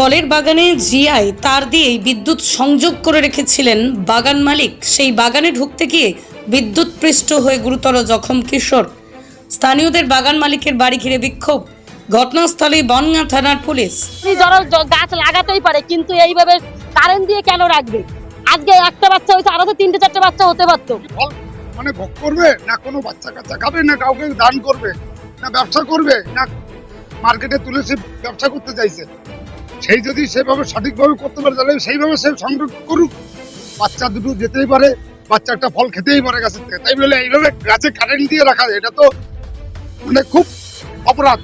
ফলের বাগানে জিআই তার দিয়েই বিদ্যুৎ সংযোগ করে রেখেছিলেন বাগান মালিক। সেই বাগানে ঢুকতে গিয়ে বিদ্যুৎ পৃষ্ঠ হয়ে গুরুতর জখম কিশোর। স্থানীয়দের বাগান মালিকের বাড়ি ঘিরে বিক্ষোভ। ঘটনাস্থলে বনগাঁ থানার পুলিশ। যারা গাছ লাগাতেই পারে কিন্তু এইভাবে কারেন্ট দিয়ে কেন রাখবে? আজকে একটা বাচ্চা হয়েছে আরও তো তিনটে চারটে বাচ্চা হতে পারতো। মানে ভোগ করবে না কোনো বাচ্চা কাচ্চা খাবে না কাউকে দান করবে না ব্যবসা করবে না মার্কেটে তুলে সে ব্যবসা করতে চাইছে? সেই যদি সেভাবে সঠিকভাবে করতে পারে, তাহলে সেইভাবে সে সংরক্ষণ করুক। বাচ্চা দুটো যেতেই পারে, বাচ্চা একটা ফল খেতেই পারে গাছের থেকে। তাই বলে এইভাবে গাছে কারেন্ট দিয়ে রাখা এটা তো মানে খুব অপরাধ।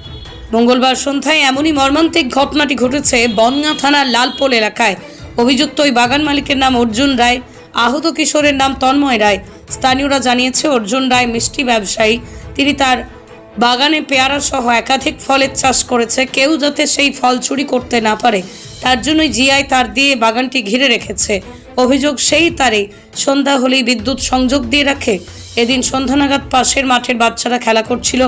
মঙ্গলবার সন্ধ্যায় এমনই মর্মান্তিক ঘটনাটি ঘটেছে বনগাঁ থানার লালপোল এলাকায়। অভিযুক্ত ওই বাগান মালিকের নাম অর্জুন রায়, আহত কিশোরের নাম তন্ময় রায়। স্থানীয়রা জানিয়েছে, অর্জুন রায় মিষ্টি ব্যবসায়ী। তিনি তার বাগানে পেয়ারা সহ একাধিক ফলের চাষ করেছে। কেউ যাতে সেই ফল চুরি করতে না পারে, তার জন্যই জিআই তার দিয়ে বাগানটি ঘিরে রেখেছে। অভিযোগ সেই তারে সন্ধ্যা হলেই বিদ্যুৎ সংযোগ দিয়ে রাখে। এদিন সন্ধ্যা নাগাদ পাশের মাঠের বাচ্চারা খেলা করছিল।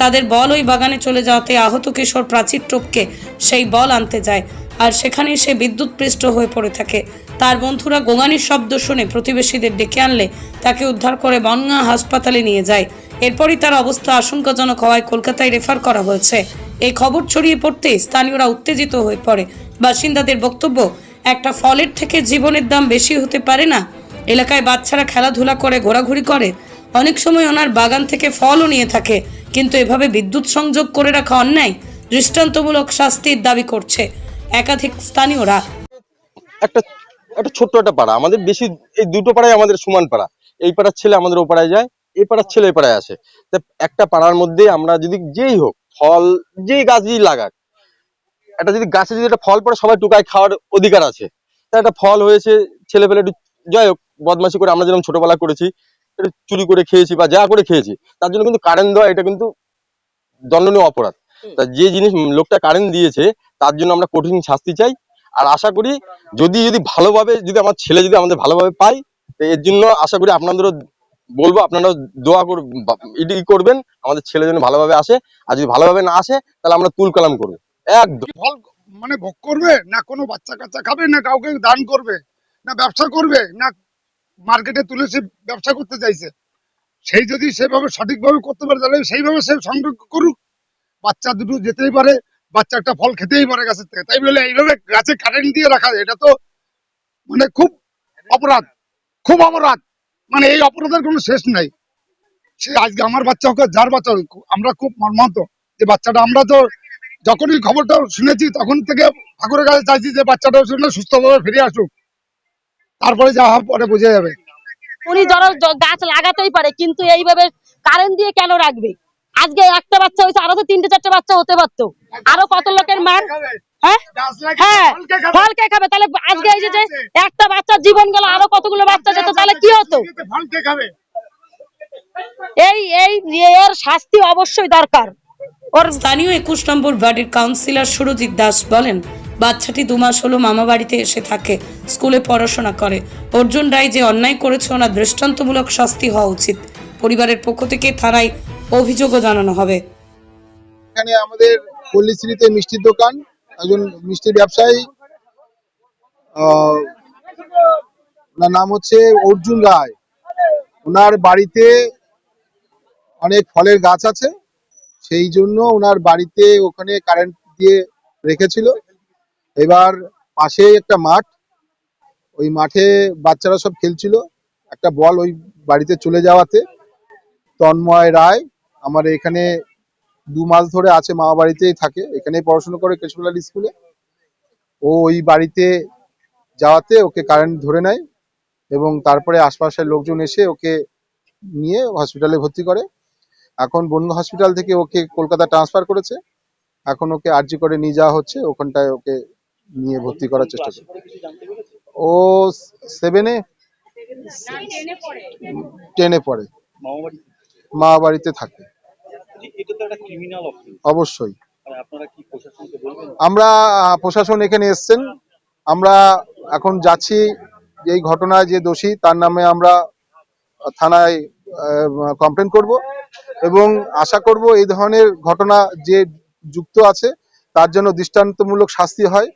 তাদের বল ওই বাগানে চলে যাওয়াতে আহত কিশোর প্রাচীর টোপকে সেই বল আনতে যায়। আর সেখানে সে বিদ্যুৎ পৃষ্ঠ হয়ে পড়ে থাকে। তার বন্ধুরা গোঙানির শব্দ শুনে প্রতিবেশীদের ডেকে আনলে তাকে উদ্ধার করে বনগাঁ হাসপাতালে নিয়ে যায়। এরপরই তার অবস্থা আশঙ্কাজনক হওয়ায় কলকাতায় রেফার করা হয়েছে। এই খবর ছড়িয়ে পড়তে স্থানীয়রা উত্তেজিত হয়ে পড়ে। বাসিন্দাদের বক্তব্য, একটা ফলের থেকে জীবনের দাম বেশি হতে পারে না। এলাকায় বাচ্চারা খেলাধুলা করে, ঘোরাঘুরি করে। অনেক সময় ওনার বাগান থেকে ফলও নিয়ে থাকে, কিন্তু এভাবে বিদ্যুৎ সংযোগ করে রাখা অন্যায়, দৃষ্টান্তমূলক শাস্তির দাবি করছে। একাধিক স্থানীয়রা। একটা একটা ছোট্ট একটা পাড়া। আমাদের বেশি, এই দুটো পাড়ায় আমাদের সমান পাড়া। এই পাড়ার ছেলে আমাদের ও পাড়ায় যায়, এই পাড়ার ছেলে পাড়ায় আসে। তা একটা পাড়ার মধ্যে আমরা যদি যেই হোক, ফল, যেই গাছই লাগাক, একটা যদি গাছে যদি একটা ফল পড়ে, সবাই টুকায় খাওয়ার অধিকার আছে। তা একটা ফল হয়েছে, ছেলে পেলে একটু যাই হোক, বদমাশি করে আমরা যেরকম ছোটবেলা করেছি, একটু চুরি করে খেয়েছি বা যা করে খেয়েছি, তার জন্য কিন্তু কারেন্ট দেওয়া, এটা কিন্তু দণ্ডনীয় অপরাধ। তা যে জিনিস লোকটা কারেন্ট দিয়েছে তার জন্য আমরা কঠিন শাস্তি চাই। আর আশা করি যদি যদি ভালোভাবে যদি আমার ছেলে যদি আমাদের ভালোভাবে পাই তো এর জন্য আশা করি আপনাদেরও বলব আপনারাও দোয়া কর করবেন আমাদের ছেলে যেন ভালোভাবে আসে। আর যদি ভালোভাবে না আসে তাহলে আমরা তুল কালাম করব। একদম। মানে ভোগ করবে? না কোনো বাচ্চা কাচ্চা খাবে? না কাউকে দান করবে? না ব্যবসা করবে? না মার্কেটে তুলে সে ব্যবসা করতে চাইছে? সেই যদি সেভাবে সঠিকভাবে করতে পারে তাহলে সেইভাবে সে সংগ্রহ করুক। বাচ্চা দুটো যেতেই পারে, বাচ্চা একটা ফল খেতেই পারে গাছের থেকে। তাই বলে এইভাবে গাছে কারেন্ট দিয়ে রাখা এটা তো মানে খুব অপরাধ খুব অপরাধ। মানে এই অপরাধের কোনো শেষ নাই। সে আজকে আমার বাচ্চা হোক যার বাচ্চা হোক, আমরা খুব মর্মাহত। যে বাচ্চাটা আমরা তো যখনই খবরটা শুনেছি, তখন থেকে ঠাকুরের কাছে চাইছি যে বাচ্চাটা শুনে সুস্থভাবে ফিরে আসুক। তারপরে যা পরে বোঝা যাবে। উনি জ- গাছ লাগাতেই পারে, কিন্তু এইভাবে কারেন্ট দিয়ে কেন রাখবে? আজকে একটা বাচ্চা হয়েছে, আরও তো তিনটে, চারটে বাচ্চা হতে পারতো। আরও কত লোকের মার হ্যাঁ? হ্যাঁ কতগুলো অবশ্যই দরকার। স্থানীয় একুশ নম্বর কাউন্সিলর সুরজিৎ দাস বলেন, বাচ্চাটি দু মাস হলো মামা বাড়িতে এসে থাকে, স্কুলে পড়াশোনা করে। অর্জুন রায় যে অন্যায় করেছে, ওনার দৃষ্টান্তমূলক শাস্তি হওয়া উচিত। পরিবারের পক্ষ থেকে থানায় অভিযোগও জানানো হবে। এখানে আমাদের পল্লীশ্রীতে মিষ্টির দোকান, একজন মিষ্টির ব্যবসায়ী ওনার নাম হচ্ছে অর্জুন রায়। ওনার বাড়িতে অনেক ফলের গাছ আছে, সেই জন্য ওনার বাড়িতে ওখানে কারেন্ট দিয়ে রেখেছিল। এবার পাশেই একটা মাঠ, ওই মাঠে বাচ্চারা সব খেলছিল। একটা বল ওই বাড়িতে চলে যাওয়াতে। তন্ময় রায় আমার এখানে দু মাস ধরে আছে মামা বাড়িতেই থাকে। এখানেই পড়াশোনা করে কেশবলাল স্কুলে। ও ওই বাড়িতে যাওয়াতে ওকে কারেন্ট ধরে নেয় এবং তারপরে আশপাশের লোকজন এসে ওকে নিয়ে হসপিটালে ভর্তি করে। এখন বন্য হসপিটাল থেকে ওকে কলকাতা ট্রান্সফার করেছে। এখন ওকে আরজি করে নিয়ে যাওয়া হচ্ছে। ওখানটায় ওকে নিয়ে ভর্তি করার চেষ্টা করছে। ও সেভেনে টেনে পড়ে। মামা বাড়িতে থাকে। অবশ্যই। বলবেন? আমরা প্রশাসন এখানে এসছেন। আমরা এখন যাচ্ছি এই ঘটনায় যে দোষী তার নামে আমরা থানায় কমপ্লেন করব এবং আশা করব এই ধরনের ঘটনা যে যুক্ত আছে তার জন্য দৃষ্টান্তমূলক শাস্তি হয়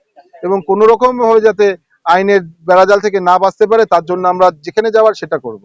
এবং কোনো রকম ভাবে যাতে আইনের বেড়াজাল থেকে না বাঁচতে পারে তার জন্য আমরা যেখানে যাওয়ার সেটা করব।